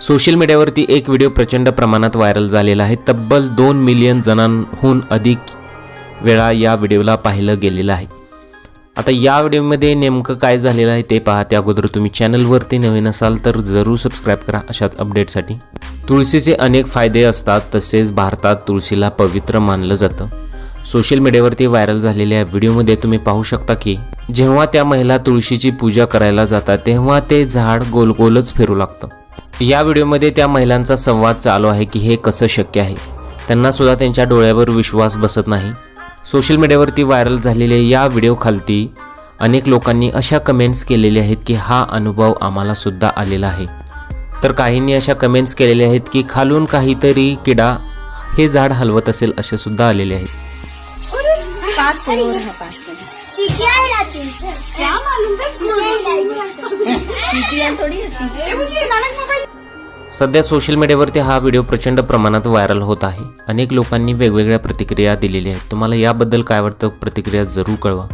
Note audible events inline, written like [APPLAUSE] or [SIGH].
Social मीडियावरती एक video प्रचंड प्रमाणात व्हायरल झालेला आहे. तब्बल दोन मिलियन जणांहून अधिक वेळा या व्हिडिओला पाहिलं गेलेलं आहे. आता या व्हिडिओमध्ये नेमकं काय झालेलं आहे ते पहा. त्या अगोदर तुम्ही चॅनलवरती नवीन असाल तर जरूर सबस्क्राईब करा अशाच अपडेटसाठी तुळशीचे अनेक फायदे असतात तसेच भारतात तुळशीला पवित्र मानलं जातं. सोशल मीडियावरती व्हायरल झालेल्या व्हिडिओमध्ये तुम्ही पाहू शकता की जेव्हा त्या महिला तुळशीची पूजा करायला जातात तेव्हा ते झाड गोलगोलच फिरू लागतं. या व्हिडिओमध्ये त्या महिलांचा संवाद चालू आहे की हे कसं शक्य आहे. त्यांना सुद्धा त्यांच्या डोळ्यावर विश्वास बसत नाही. सोशल मीडियावरती व्हायरल झालेल्या या व्हिडिओखालती अनेक लोकांनी अशा कमेंट्स केलेल्या आहेत की हा अनुभव आम्हाला सुद्धा आलेला आहे. तर काहींनी अशा कमेंट्स केलेल्या आहेत की खालून काहीतरी किडा हे झाड हलवत असेल असे सुद्धा आलेले आहेत. [LAUGHS] थोड़ी सध्या सोशल मीडियावरती हा व्हिडिओ प्रचंड प्रमाणात व्हायरल होत आहे. अनेक लोकांनी वेगवेगळ्या प्रतिक्रिया दिलेल्या आहेत. तुम्हाला याबद्दल काय वाटतं? प्रतिक्रिया जरूर कळवा.